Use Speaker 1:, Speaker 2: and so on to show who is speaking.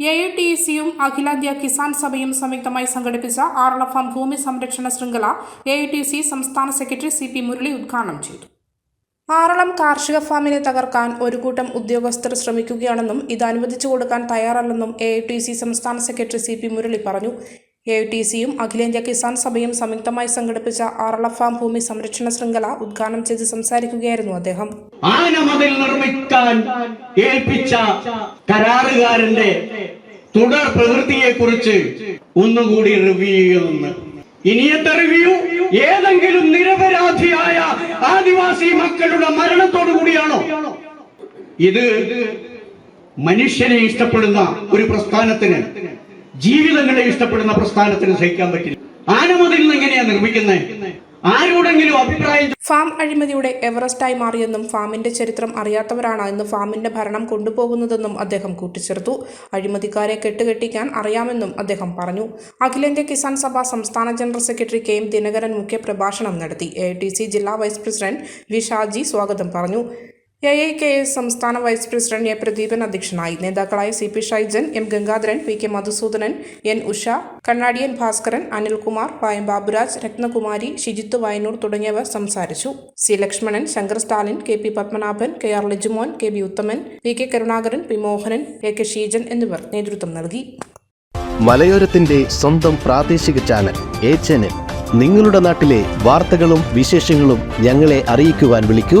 Speaker 1: A I T സിയും അഖിലേന്ത്യാ കിസാൻ സഭയും സംയുക്തമായി സംഘടിപ്പിച്ച ആറളഫാം ഭൂമി സംരക്ഷണ ശൃംഖല എ ഐ ടി സി സംസ്ഥാന സെക്രട്ടറി സി പി മുരളി ഉദ്ഘാടനം ചെയ്തു. ആറളം കാർഷിക ഫാമിനെ തകർക്കാൻ ഒരു കൂട്ടം ഉദ്യോഗസ്ഥർ ശ്രമിക്കുകയാണെന്നും ഇത് അനുവദിച്ചു കൊടുക്കാൻ തയ്യാറല്ലെന്നും എ ഐ ടി സി സംസ്ഥാന സെക്രട്ടറി സി പി മുരളി പറഞ്ഞു. എ ഐ ടി സിയും അഖിലേന്ത്യാ കിസാൻ സഭയും സംയുക്തമായി സംഘടിപ്പിച്ച ആറളഫാം ഭൂമി സംരക്ഷണ ശൃംഖല ഉദ്ഘാടനം ചെയ്ത് സംസാരിക്കുകയായിരുന്നു അദ്ദേഹം.
Speaker 2: ആനമതിൽ നിർമ്മിക്കാൻ ഏൽപ്പിച്ച കരാറുകാരന്റെ തുടർ പ്രവൃത്തിയെ കുറിച്ച് ഒന്നുകൂടി റിവ്യൂ ചെയ്യുമെന്ന് ഇനിയത്തെ റിവ്യൂ ഏതെങ്കിലും നിരപരാധിയായ ആദിവാസി മക്കളുടെ മരണത്തോടു കൂടിയാണോ? ഇത് മനുഷ്യനെ ഇഷ്ടപ്പെടുന്ന ഒരു പ്രസ്ഥാനത്തിന് ജീവിതങ്ങളെ ഇഷ്ടപ്പെടുന്ന പ്രസ്ഥാനത്തിന് സഹിക്കാൻ പറ്റില്ല. ആനമതിൽ നിന്ന് എങ്ങനെയാ നിർമ്മിക്കുന്നത് ആരോടെങ്കിലും
Speaker 1: ഫാം അഴിമതിയുടെ എവറസ്റ്റായി മാറിയെന്നും ഫാമിന്റെ ചരിത്രം അറിയാത്തവരാണ് ഇന്ന് ഫാമിന്റെ ഭരണം കൊണ്ടുപോകുന്നതെന്നും അദ്ദേഹം കൂട്ടിച്ചേർത്തു. അഴിമതിക്കാരെ കെട്ടുകെട്ടിക്കാൻ അറിയാമെന്നും അദ്ദേഹം പറഞ്ഞു. അഖിലേന്ത്യാ കിസാൻ സഭ സംസ്ഥാന general secretary K M Dinakaran മുഖ്യപ്രഭാഷണം നടത്തി. എ ടി സി ജില്ലാ വൈസ് പ്രസിഡന്റ് വി ഷാജി സ്വാഗതം പറഞ്ഞു. എ ഐ കെ എസ് സംസ്ഥാന വൈസ് പ്രസിഡന്റ് എ പ്രദീപൻ അധ്യക്ഷനായി. നേതാക്കളായ C P Shaijan M Gangadharan P K Madhusudanan N Usha Kannadiyan Bhaskaran Anilkumar Payam Baburaj Rathnakumari Shijith Vayanur തുടങ്ങിയവർ സംസാരിച്ചു. C Lakshmanan Shankar Stalin K P Padmanabhan K R Lijumon K B Uthaman P K Karunakaran P Mohanan A K Sheejan എന്നിവർ നേതൃത്വം നൽകി.
Speaker 3: മലയോരത്തിന്റെ സ്വന്തം പ്രാദേശിക channel A channel. നിങ്ങളുടെ നാട്ടിലെ വാർത്തകളും വിശേഷങ്ങളും ഞങ്ങളെ അറിയിക്കുവാൻ വിളിക്കൂ.